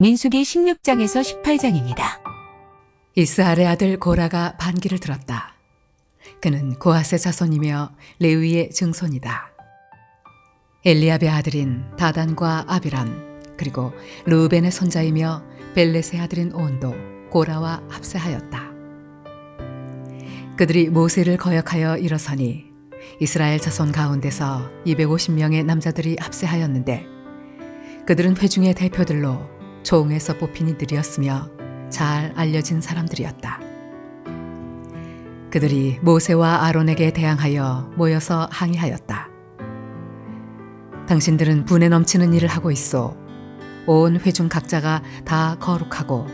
민수기 16장에서 18장입니다. 이스라엘의 아들 고라가 반기를 들었다. 그는 고아스의 자손이며 레위의 증손이다. 엘리압의 아들인 다단과 아비람 그리고 루벤의 손자이며 벨렛의 아들인 온도 고라와 합세하였다. 그들이 모세를 거역하여 일어서니 이스라엘 자손 가운데서 250명의 남자들이 합세하였는데 그들은 회중의 대표들로 종에서 뽑힌 이들이었으며 잘 알려진 사람들이었다. 그들이 모세와 아론에게 대항하여 모여서 항의하였다. 당신들은 분에 넘치는 일을 하고 있어. 온 회중 각자가 다 거룩하고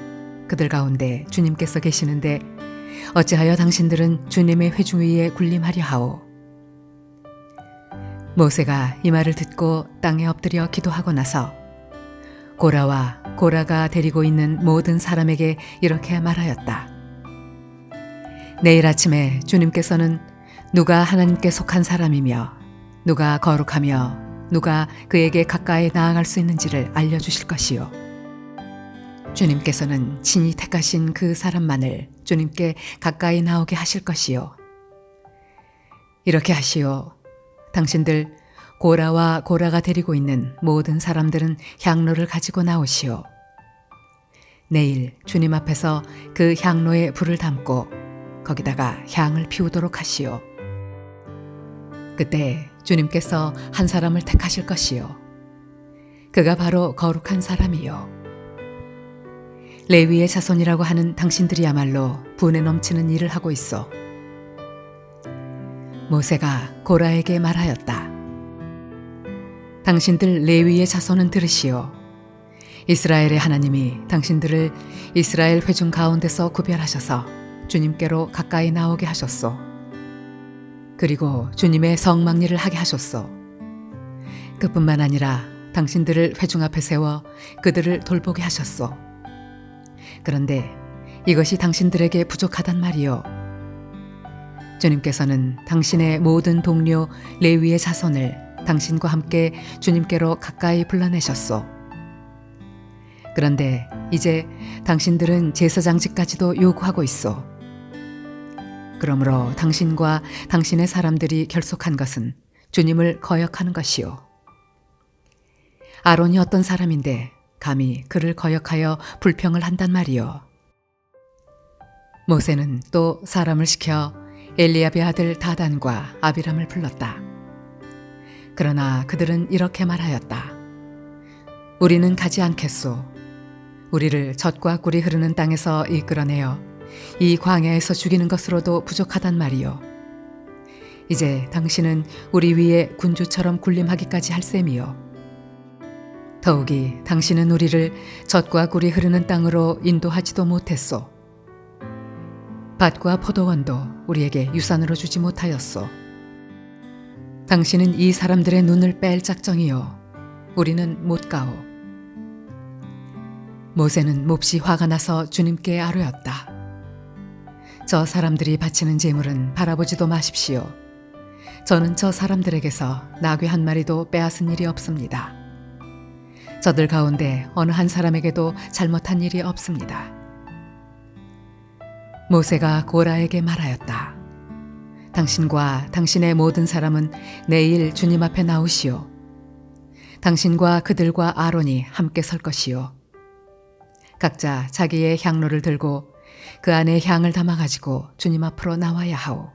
그들 가운데 주님께서 계시는데 어찌하여 당신들은 주님의 회중 위에 군림하려 하오. 모세가 이 말을 듣고 땅에 엎드려 기도하고 나서 고라와 고라가 데리고 있는 모든 사람에게 이렇게 말하였다. 내일 아침에 주님께서는 누가 하나님께 속한 사람이며 누가 거룩하며 누가 그에게 가까이 나아갈 수 있는지를 알려주실 것이요. 주님께서는 친히 택하신 그 사람만을 주님께 가까이 나오게 하실 것이요. 이렇게 하시오. 당신들 고라와 고라가 데리고 있는 모든 사람들은 향로를 가지고 나오시오. 내일 주님 앞에서 그 향로에 불을 담고 거기다가 향을 피우도록 하시오. 그때 주님께서 한 사람을 택하실 것이요. 그가 바로 거룩한 사람이요. 레위의 자손이라고 하는 당신들이야말로 분에 넘치는 일을 하고 있어. 모세가 고라에게 말하였다. 당신들 레위의 자손은 들으시오. 이스라엘의 하나님이 당신들을 이스라엘 회중 가운데서 구별하셔서 주님께로 가까이 나오게 하셨소. 그리고 주님의 성막리를 하게 하셨소. 그뿐만 아니라 당신들을 회중 앞에 세워 그들을 돌보게 하셨소. 그런데 이것이 당신들에게 부족하단 말이요. 주님께서는 당신의 모든 동료 레위의 자손을 당신과 함께 주님께로 가까이 불러내셨소. 그런데 이제 당신들은 제사장직까지도 요구하고 있어. 그러므로 당신과 당신의 사람들이 결속한 것은 주님을 거역하는 것이요. 아론이 어떤 사람인데 감히 그를 거역하여 불평을 한단 말이요. 모세는 또 사람을 시켜 엘리압의 아들 다단과 아비람을 불렀다. 그러나 그들은 이렇게 말하였다. 우리는 가지 않겠소. 우리를 젖과 꿀이 흐르는 땅에서 이끌어내어 이 광야에서 죽이는 것으로도 부족하단 말이요. 이제 당신은 우리 위에 군주처럼 군림하기까지 할 셈이요. 더욱이 당신은 우리를 젖과 꿀이 흐르는 땅으로 인도하지도 못했소. 밭과 포도원도 우리에게 유산으로 주지 못하였소. 당신은 이 사람들의 눈을 뺄 작정이요. 우리는 못 가오. 모세는 몹시 화가 나서 주님께 아뢰었다. 저 사람들이 바치는 제물은 바라보지도 마십시오. 저는 저 사람들에게서 나귀 한 마리도 빼앗은 일이 없습니다. 저들 가운데 어느 한 사람에게도 잘못한 일이 없습니다. 모세가 고라에게 말하였다. 당신과 당신의 모든 사람은 내일 주님 앞에 나오시오. 당신과 그들과 아론이 함께 설 것이요. 각자 자기의 향로를 들고 그 안에 향을 담아가지고 주님 앞으로 나와야 하오.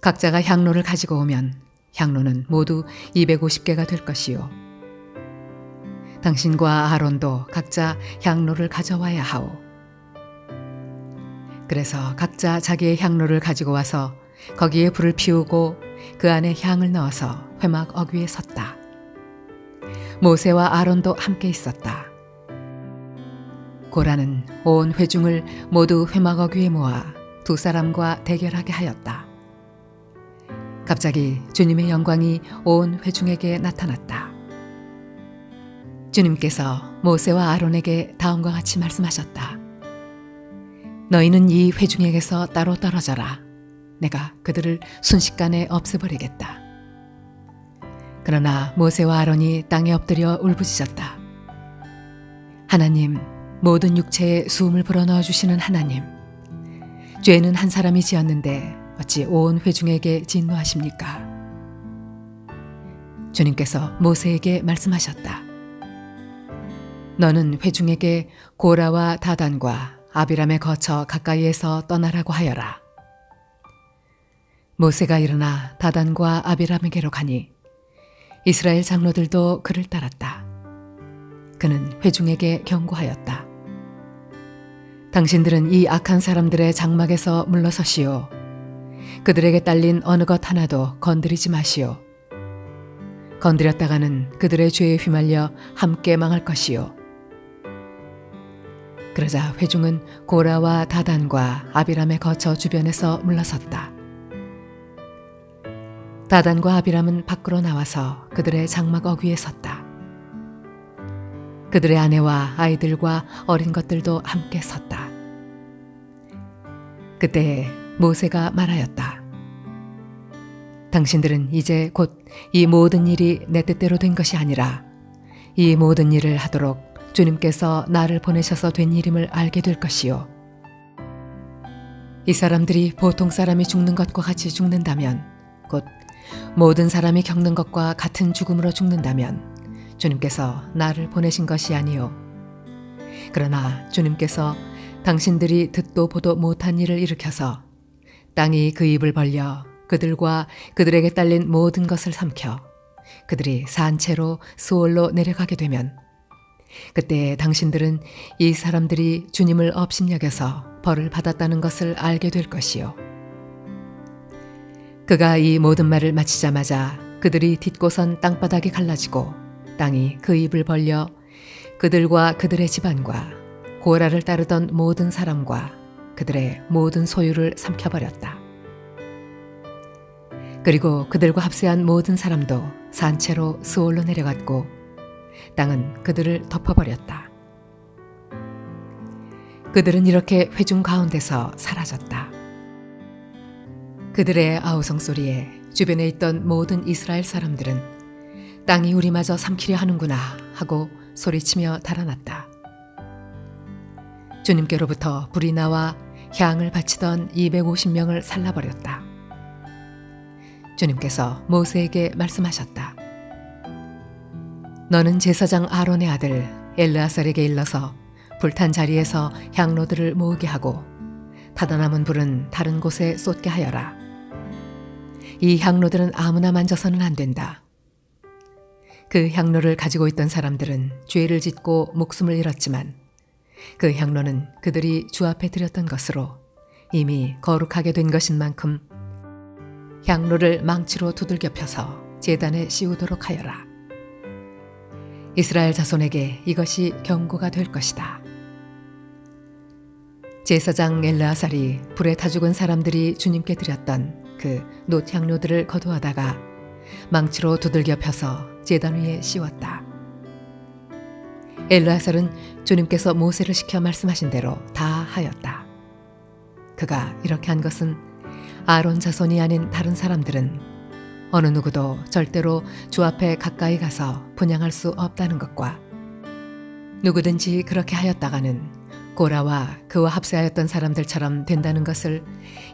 각자가 향로를 가지고 오면 향로는 모두 250개가 될 것이요. 당신과 아론도 각자 향로를 가져와야 하오. 그래서 각자 자기의 향로를 가지고 와서 거기에 불을 피우고 그 안에 향을 넣어서 회막 어귀에 섰다. 모세와 아론도 함께 있었다. 고라는 온 회중을 모두 회막 어귀에 모아 두 사람과 대결하게 하였다. 갑자기 주님의 영광이 온 회중에게 나타났다. 주님께서 모세와 아론에게 다음과 같이 말씀하셨다. 너희는 이 회중에게서 따로 떨어져라. 내가 그들을 순식간에 없애버리겠다. 그러나 모세와 아론이 땅에 엎드려 울부짖었다. 하나님, 모든 육체에 수음을 불어넣어 주시는 하나님. 죄는 한 사람이 지었는데 어찌 온 회중에게 진노하십니까? 주님께서 모세에게 말씀하셨다. 너는 회중에게 고라와 다단과 아비람에 거쳐 가까이에서 떠나라고 하여라. 모세가 일어나 다단과 아비람에게로 가니 이스라엘 장로들도 그를 따랐다. 그는 회중에게 경고하였다. 당신들은 이 악한 사람들의 장막에서 물러서시오. 그들에게 딸린 어느 것 하나도 건드리지 마시오. 건드렸다가는 그들의 죄에 휘말려 함께 망할 것이요. 그러자 회중은 고라와 다단과 아비람의 거처 주변에서 물러섰다. 다단과 아비람은 밖으로 나와서 그들의 장막 어귀에 섰다. 그들의 아내와 아이들과 어린 것들도 함께 섰다. 그때 모세가 말하였다. 당신들은 이제 곧 이 모든 일이 내 뜻대로 된 것이 아니라 이 모든 일을 하도록 주님께서 나를 보내셔서 된 일임을 알게 될 것이요. 이 사람들이 보통 사람이 죽는 것과 같이 죽는다면 곧 모든 사람이 겪는 것과 같은 죽음으로 죽는다면 주님께서 나를 보내신 것이 아니요. 그러나 주님께서 당신들이 듣도 보도 못한 일을 일으켜서 땅이 그 입을 벌려 그들과 그들에게 딸린 모든 것을 삼켜 그들이 산채로 수월로 내려가게 되면 그때 당신들은 이 사람들이 주님을 업신여겨서 벌을 받았다는 것을 알게 될 것이요. 그가 이 모든 말을 마치자마자 그들이 딛고선 땅바닥이 갈라지고 땅이 그 입을 벌려 그들과 그들의 집안과 고라를 따르던 모든 사람과 그들의 모든 소유를 삼켜버렸다. 그리고 그들과 합세한 모든 사람도 산채로 스올로 내려갔고 땅은 그들을 덮어버렸다. 그들은 이렇게 회중 가운데서 사라졌다. 그들의 아우성 소리에 주변에 있던 모든 이스라엘 사람들은 땅이 우리마저 삼키려 하는구나 하고 소리치며 달아났다. 주님께로부터 불이 나와 향을 바치던 250명을 살라버렸다. 주님께서 모세에게 말씀하셨다. 너는 제사장 아론의 아들 엘르아살에게 일러서 불탄 자리에서 향로들을 모으게 하고 타다 남은 불은 다른 곳에 쏟게 하여라. 이 향로들은 아무나 만져서는 안 된다. 그 향로를 가지고 있던 사람들은 죄를 짓고 목숨을 잃었지만 그 향로는 그들이 주 앞에 드렸던 것으로 이미 거룩하게 된 것인 만큼 향로를 망치로 두들겨 펴서 재단에 씌우도록 하여라. 이스라엘 자손에게 이것이 경고가 될 것이다. 제사장 엘르아살이 불에 타 죽은 사람들이 주님께 드렸던 그 노향료들을 거두어다가 망치로 두들겨 펴서 제단 위에 씌웠다. 엘르아살은 주님께서 모세를 시켜 말씀하신 대로 다 하였다. 그가 이렇게 한 것은 아론 자손이 아닌 다른 사람들은 어느 누구도 절대로 주 앞에 가까이 가서 분양할 수 없다는 것과 누구든지 그렇게 하였다가는 고라와 그와 합세하였던 사람들처럼 된다는 것을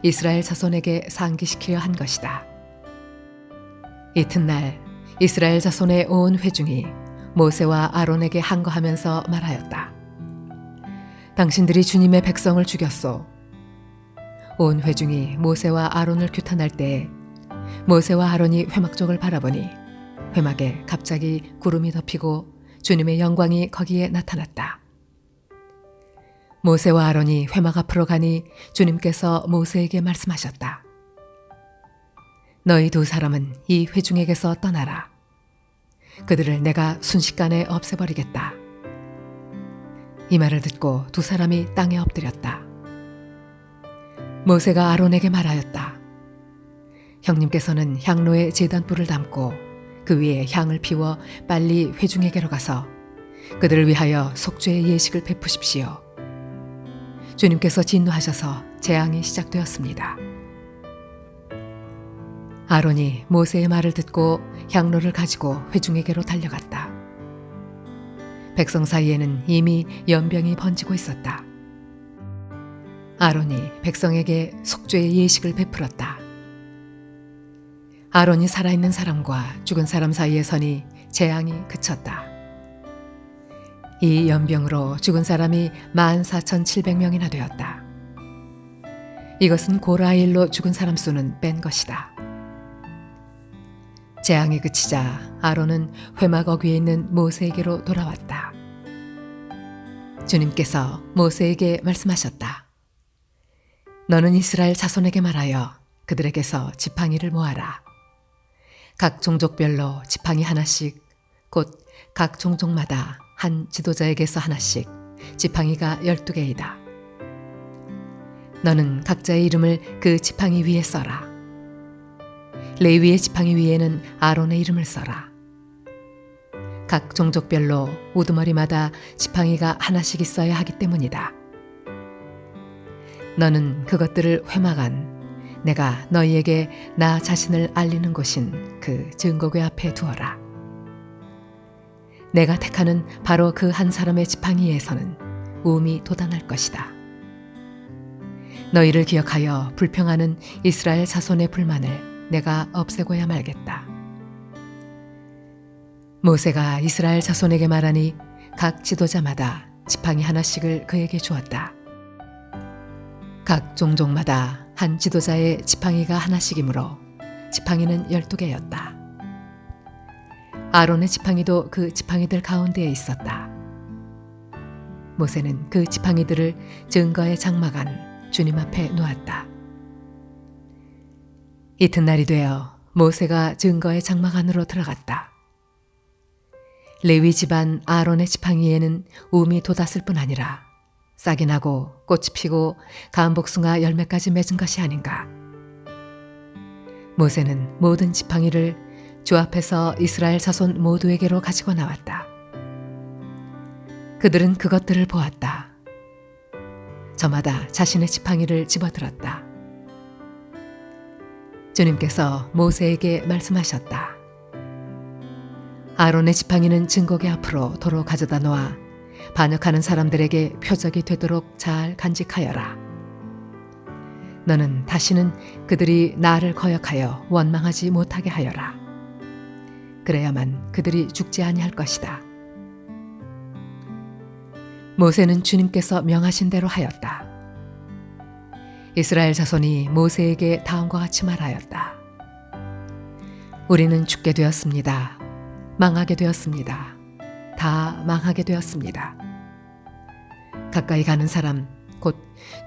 이스라엘 자손에게 상기시키려 한 것이다. 이튿날 이스라엘 자손의 온 회중이 모세와 아론에게 항거하면서 말하였다. 당신들이 주님의 백성을 죽였소. 온 회중이 모세와 아론을 규탄할 때에 모세와 아론이 회막 쪽을 바라보니 회막에 갑자기 구름이 덮이고 주님의 영광이 거기에 나타났다. 모세와 아론이 회막 앞으로 가니 주님께서 모세에게 말씀하셨다. 너희 두 사람은 이 회중에게서 떠나라. 그들을 내가 순식간에 없애버리겠다. 이 말을 듣고 두 사람이 땅에 엎드렸다. 모세가 아론에게 말하였다. 형님께서는 향로에 제단불을 담고 그 위에 향을 피워 빨리 회중에게로 가서 그들을 위하여 속죄의 예식을 베푸십시오. 주님께서 진노하셔서 재앙이 시작되었습니다. 아론이 모세의 말을 듣고 향로를 가지고 회중에게로 달려갔다. 백성 사이에는 이미 연병이 번지고 있었다. 아론이 백성에게 속죄의 예식을 베풀었다. 아론이 살아있는 사람과 죽은 사람 사이에서니 재앙이 그쳤다. 이 연병으로 죽은 사람이 14,700명이나 되었다. 이것은 고라일로 죽은 사람 수는 뺀 것이다. 재앙이 그치자 아론은 회막 어귀에 있는 모세에게로 돌아왔다. 주님께서 모세에게 말씀하셨다. 너는 이스라엘 자손에게 말하여 그들에게서 지팡이를 모아라. 각 종족별로 지팡이 하나씩 곧 각 종족마다 한 지도자에게서 하나씩 지팡이가 열두 개이다. 너는 각자의 이름을 그 지팡이 위에 써라. 레위의 지팡이 위에는 아론의 이름을 써라. 각 종족별로 우두머리마다 지팡이가 하나씩 있어야 하기 때문이다. 너는 그것들을 회막한 내가 너희에게 나 자신을 알리는 곳인 그 증거궤 앞에 두어라. 내가 택하는 바로 그 한 사람의 지팡이에서는 우음이 돋아날 것이다. 너희를 기억하여 불평하는 이스라엘 자손의 불만을 내가 없애고야 말겠다. 모세가 이스라엘 자손에게 말하니 각 지도자마다 지팡이 하나씩을 그에게 주었다. 각 종족마다 한 지도자의 지팡이가 하나씩이므로 지팡이는 열두 개였다. 아론의 지팡이도 그 지팡이들 가운데에 있었다. 모세는 그 지팡이들을 증거의 장막안 주님 앞에 놓았다. 이튿날이 되어 모세가 증거의 장막 안으로 들어갔다. 레위 집안 아론의 지팡이에는 우미 돋았을 뿐 아니라 싹이 나고 꽃이 피고 감복숭아 열매까지 맺은 것이 아닌가. 모세는 모든 지팡이를 주 앞에서 이스라엘 자손 모두에게로 가지고 나왔다. 그들은 그것들을 보았다. 저마다 자신의 지팡이를 집어들었다. 주님께서 모세에게 말씀하셨다. 아론의 지팡이는 증거계 앞으로 도로 가져다 놓아 반역하는 사람들에게 표적이 되도록 잘 간직하여라. 너는 다시는 그들이 나를 거역하여 원망하지 못하게 하여라. 그래야만 그들이 죽지 아니할 것이다. 모세는 주님께서 명하신 대로 하였다. 이스라엘 자손이 모세에게 다음과 같이 말하였다. 우리는 죽게 되었습니다. 망하게 되었습니다. 다 망하게 되었습니다. 가까이 가는 사람, 곧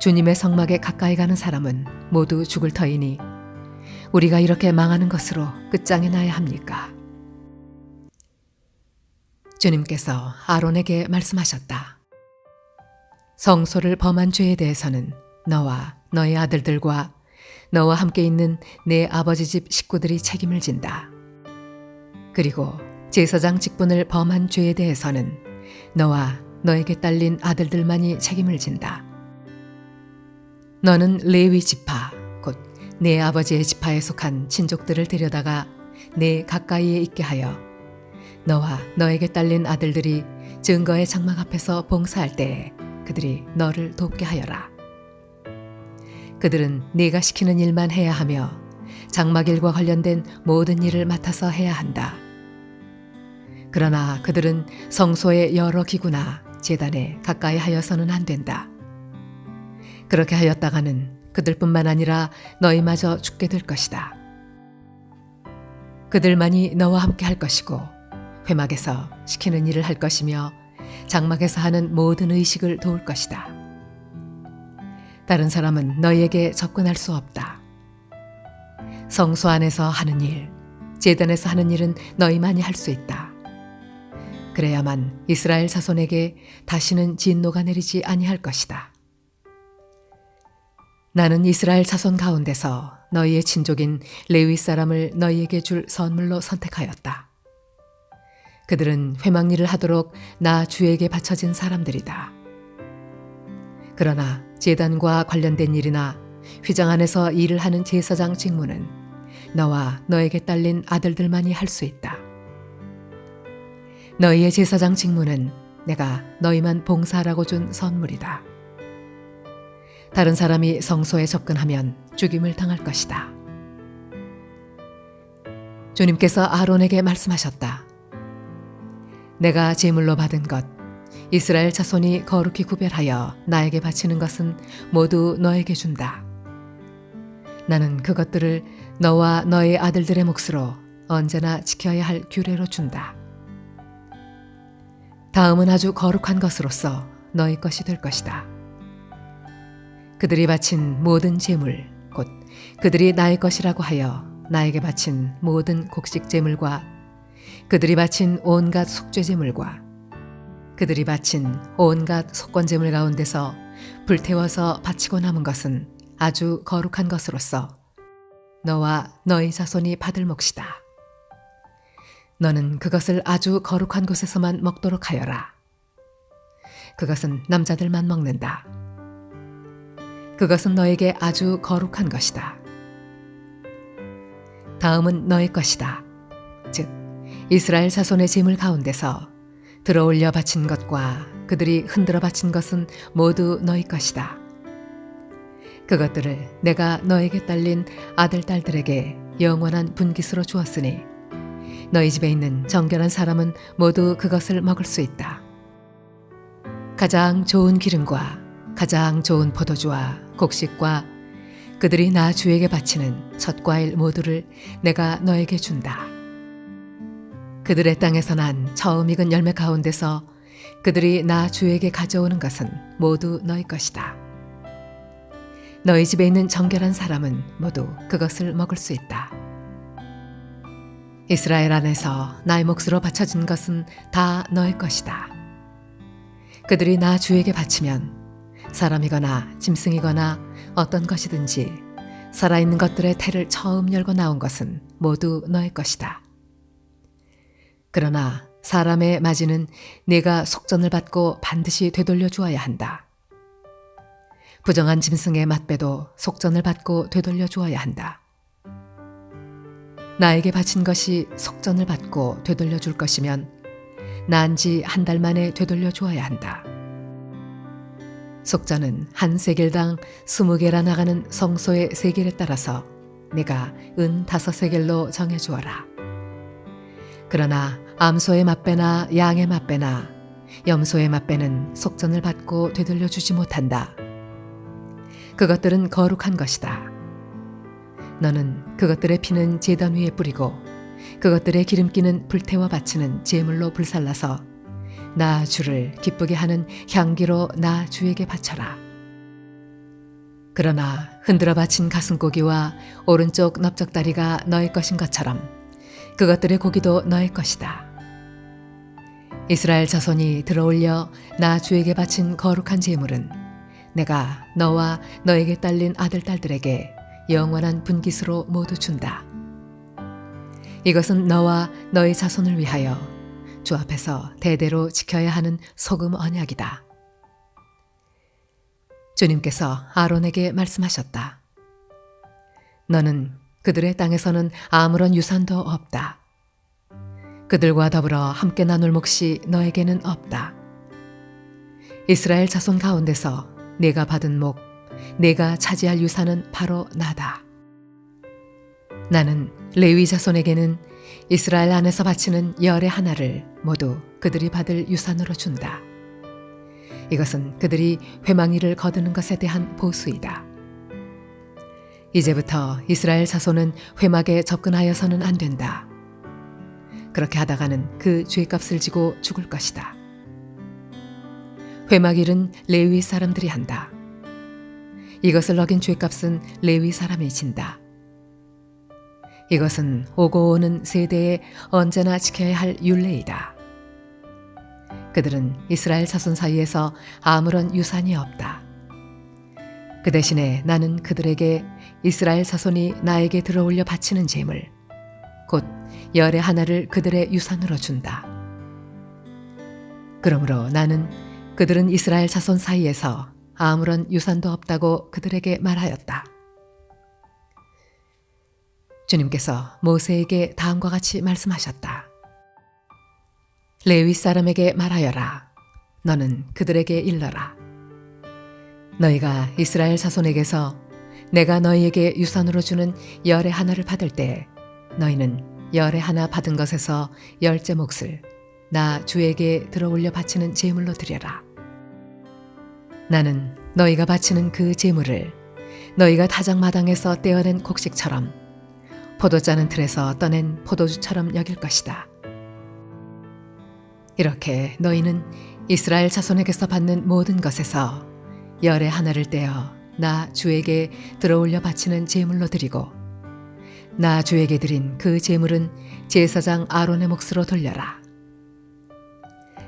주님의 성막에 가까이 가는 사람은 모두 죽을 터이니 우리가 이렇게 망하는 것으로 끝장에 나야 합니까? 주님께서 아론에게 말씀하셨다. 성소를 범한 죄에 대해서는 너와 너의 아들들과 너와 함께 있는 내 아버지 집 식구들이 책임을 진다. 그리고 제사장 직분을 범한 죄에 대해서는 너와 너에게 딸린 아들들만이 책임을 진다. 너는 레위 지파, 곧 내 아버지의 지파에 속한 친족들을 데려다가 내 가까이에 있게 하여 너와 너에게 딸린 아들들이 증거의 장막 앞에서 봉사할 때에 그들이 너를 돕게 하여라. 그들은 네가 시키는 일만 해야 하며 장막일과 관련된 모든 일을 맡아서 해야 한다. 그러나 그들은 성소의 여러 기구나 재단에 가까이 하여서는 안 된다. 그렇게 하였다가는 그들뿐만 아니라 너희마저 죽게 될 것이다. 그들만이 너와 함께 할 것이고 회막에서 시키는 일을 할 것이며 장막에서 하는 모든 의식을 도울 것이다. 다른 사람은 너희에게 접근할 수 없다. 성소 안에서 하는 일, 재단에서 하는 일은 너희만이 할 수 있다. 그래야만 이스라엘 자손에게 다시는 진노가 내리지 아니할 것이다. 나는 이스라엘 자손 가운데서 너희의 친족인 레위 사람을 너희에게 줄 선물로 선택하였다. 그들은 회막일을 하도록 나 주에게 바쳐진 사람들이다. 그러나 재단과 관련된 일이나 휘장 안에서 일을 하는 제사장 직무는 너와 너에게 딸린 아들들만이 할 수 있다. 너희의 제사장 직무는 내가 너희만 봉사하라고 준 선물이다. 다른 사람이 성소에 접근하면 죽임을 당할 것이다. 주님께서 아론에게 말씀하셨다. 내가 제물로 받은 것, 이스라엘 자손이 거룩히 구별하여 나에게 바치는 것은 모두 너에게 준다. 나는 그것들을 너와 너의 아들들의 몫으로 언제나 지켜야 할 규례로 준다. 다음은 아주 거룩한 것으로서 너희 것이 될 것이다. 그들이 바친 모든 제물, 곧 그들이 나의 것이라고 하여 나에게 바친 모든 곡식 제물과 그들이 바친 온갖 속죄 제물과 그들이 바친 온갖 속건 제물 가운데서 불태워서 바치고 남은 것은 아주 거룩한 것으로서 너와 너희 자손이 받을 몫이다. 너는 그것을 아주 거룩한 곳에서만 먹도록 하여라. 그것은 남자들만 먹는다. 그것은 너에게 아주 거룩한 것이다. 다음은 너의 것이다. 즉, 이스라엘 자손의 재물 가운데서 들어올려 바친 것과 그들이 흔들어 바친 것은 모두 너희 것이다. 그것들을 내가 너에게 딸린 아들, 딸들에게 영원한 분깃으로 주었으니 너희 집에 있는 정결한 사람은 모두 그것을 먹을 수 있다. 가장 좋은 기름과 가장 좋은 포도주와 곡식과 그들이 나 주에게 바치는 첫 과일 모두를 내가 너에게 준다. 그들의 땅에서 난 처음 익은 열매 가운데서 그들이 나 주에게 가져오는 것은 모두 너희 것이다. 너희 집에 있는 정결한 사람은 모두 그것을 먹을 수 있다. 이스라엘 안에서 나의 몫으로 바쳐진 것은 다 너의 것이다. 그들이 나 주에게 바치면 사람이거나 짐승이거나 어떤 것이든지 살아있는 것들의 태를 처음 열고 나온 것은 모두 너의 것이다. 그러나 사람의 맞이는 네가 속전을 받고 반드시 되돌려 주어야 한다. 부정한 짐승의 맛배도 속전을 받고 되돌려 주어야 한다. 나에게 바친 것이 속전을 받고 되돌려 줄 것이면 난지 한 달 만에 되돌려 주어야 한다. 속전은 한 세겔당 스무 개라 나가는 성소의 세겔에 따라서 내가 은 다섯 세겔로 정해 주어라. 그러나 암소의 맛배나 양의 맛배나 염소의 맛배는 속전을 받고 되돌려 주지 못한다. 그것들은 거룩한 것이다. 너는 그것들의 피는 제단 위에 뿌리고 그것들의 기름기는 불태워 바치는 제물로 불살라서 나 주를 기쁘게 하는 향기로 나 주에게 바쳐라. 그러나 흔들어 바친 가슴고기와 오른쪽 넓적다리가 너의 것인 것처럼 그것들의 고기도 너의 것이다. 이스라엘 자손이 들어올려 나 주에게 바친 거룩한 제물은 내가 너와 너에게 딸린 아들 딸들에게 영원한 분깃으로 모두 준다. 이것은 너와 너의 자손을 위하여 주 앞에서 대대로 지켜야 하는 소금 언약이다. 주님께서 아론에게 말씀하셨다. 너는 그들의 땅에서는 아무런 유산도 없다. 그들과 더불어 함께 나눌 몫이 너에게는 없다. 이스라엘 자손 가운데서 내가 받은 목, 내가 차지할 유산은 바로 나다. 나는 레위 자손에게는 이스라엘 안에서 바치는 열의 하나를 모두 그들이 받을 유산으로 준다. 이것은 그들이 회망이를 거두는 것에 대한 보수이다. 이제부터 이스라엘 자손은 회막에 접근하여서는 안 된다. 그렇게 하다가는 그 죄값을 지고 죽을 것이다. 회막일은 레위 사람들이 한다. 이것을 어긴 죄값은 레위 사람이 진다. 이것은 오고 오는 세대에 언제나 지켜야 할 율례이다. 그들은 이스라엘 자손 사이에서 아무런 유산이 없다. 그 대신에 나는 그들에게 이스라엘 자손이 나에게 들어올려 바치는 재물, 곧 열의 하나를 그들의 유산으로 준다. 그러므로 나는 그들은 이스라엘 자손 사이에서 아무런 유산도 없다고 그들에게 말하였다. 주님께서 모세에게 다음과 같이 말씀하셨다. 레위 사람에게 말하여라. 너는 그들에게 일러라. 너희가 이스라엘 자손에게서 내가 너희에게 유산으로 주는 열의 하나를 받을 때 너희는 열의 하나 받은 것에서 열째 몫을 나 주에게 들어올려 바치는 제물로 드려라. 나는 너희가 바치는 그 제물을 너희가 타작마당에서 떼어낸 곡식처럼 포도 짜는 틀에서 떠낸 포도주처럼 여길 것이다. 이렇게 너희는 이스라엘 자손에게서 받는 모든 것에서 열의 하나를 떼어 나 주에게 들어올려 바치는 제물로 드리고 나 주에게 드린 그 제물은 제사장 아론의 몫으로 돌려라.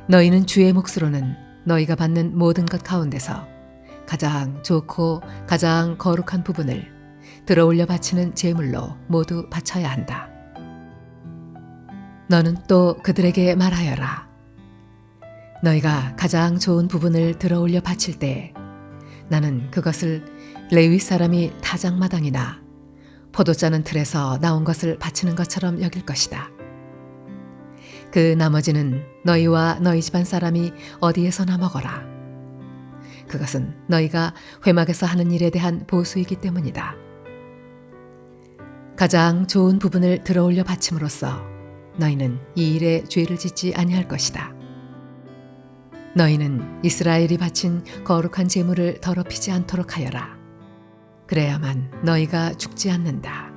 너희는 주의 몫으로는 너희가 받는 모든 것 가운데서 가장 좋고 가장 거룩한 부분을 들어 올려 바치는 제물로 모두 바쳐야 한다. 너는 또 그들에게 말하여라. 너희가 가장 좋은 부분을 들어 올려 바칠 때 나는 그것을 레위 사람이 타작마당이나 포도 짜는 틀에서 나온 것을 바치는 것처럼 여길 것이다. 그 나머지는 너희와 너희 집안 사람이 어디에서나 먹어라. 그것은 너희가 회막에서 하는 일에 대한 보수이기 때문이다. 가장 좋은 부분을 들어올려 바침으로써 너희는 이 일에 죄를 짓지 아니할 것이다. 너희는 이스라엘이 바친 거룩한 제물을 더럽히지 않도록 하여라. 그래야만 너희가 죽지 않는다.